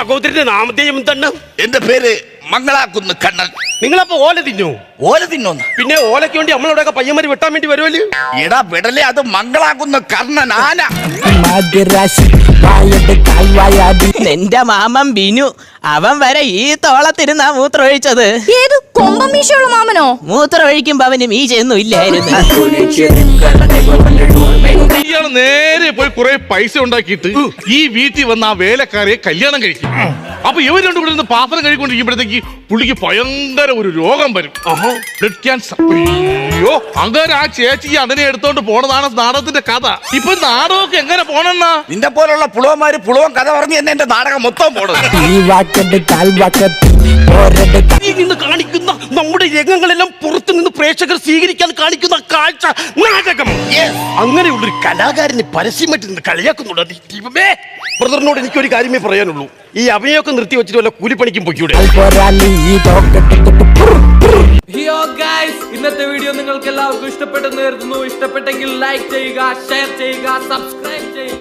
സഹോദരന്റെ നാമധേയം എന്താണ്? എന്റെ പേര് മംഗളാക്കുന്ന് കണ്ണൻ. നിങ്ങളപ്പോ ഓല തിന്നു? ഓല തിന്നോന്ന്? പിന്നെ ഓലയ്ക്ക് വേണ്ടി നമ്മളിവിടെ പയ്യന്മാര് വെട്ടാൻ വേണ്ടി വരുമല്ലോ എടാ വിടലേ അത് മംഗളാക്കുന്ന് കർണൻ ആന. നിന്റെ മാമൻ ബിനു അവൻ വരെ ഈ തോളത്തിരുന്നാ മൂത്രമൊഴിച്ചത്. ഏത് കൊമ്പം മീശയുള്ള മാമനോ? മൂത്രം ഒഴിക്കുമ്പോ അവന് മീശയൊന്നും ഇല്ലായിരുന്നു. ഇയാൾ നേരെ പോയി കുറെ പൈസ ഉണ്ടാക്കിയിട്ട് ഈ വീട്ടിൽ വന്ന ആ വേലക്കാരെ കല്യാണം കഴിക്കും. അപ്പൊ ഇവർ രണ്ടു കൂടി പാത്രം കഴിക്കൊണ്ടിരിക്കുമ്പോഴത്തേക്ക് പുള്ളിക്ക് ഭയങ്കര ഒരു രോഗം വരും. Blood cancer. അയ്യോ അങ്ങനെ ആ ചേച്ചി അതിനെ എടുത്തോണ്ട് പോണതാണ് നാടകത്തിന്റെ കഥ. ഇപ്പൊ നാടകമൊക്കെ എങ്ങനെ പോണെന്നാ? നിന്റെ പോലുള്ള പുളവന്മാര് പുളവൻ കഥ പറഞ്ഞു എന്നെ എന്റെ നാടകം മൊത്തം പോണത്. കാണിക്കുന്ന നമ്മുടെ രംഗങ്ങളെല്ലാം പുറത്തു നിന്ന് പ്രേക്ഷകർ സ്വീകരിക്കാൻ കാണിക്കുന്ന കാഴ്ച നാടകം. അങ്ങനെയുള്ളൊരു കലാകാരനെ പരസ്യമായിട്ട് നിന്ന് കളിയാക്കുന്നുണ്ട് ദൈവമേ ബ്രദറിനോട് എനിക്കൊരു കാര്യമേ പറയാനുള്ളൂ. ഈ അഭിനയമൊക്കെ നിർത്തി വെച്ചിട്ട് വല്ല കൂലിപ്പണിക്കും പൊയ്ക്കൂടെ? ഇന്നത്തെ വീഡിയോ നിങ്ങൾക്ക് എല്ലാവർക്കും ഇഷ്ടപ്പെട്ടെന്ന് കരുതുന്നു. ഇഷ്ടപ്പെട്ടെങ്കിൽ ലൈക്ക് ചെയ്യുക ഷെയർ ചെയ്യുക സബ്സ്ക്രൈബ് ചെയ്യുക.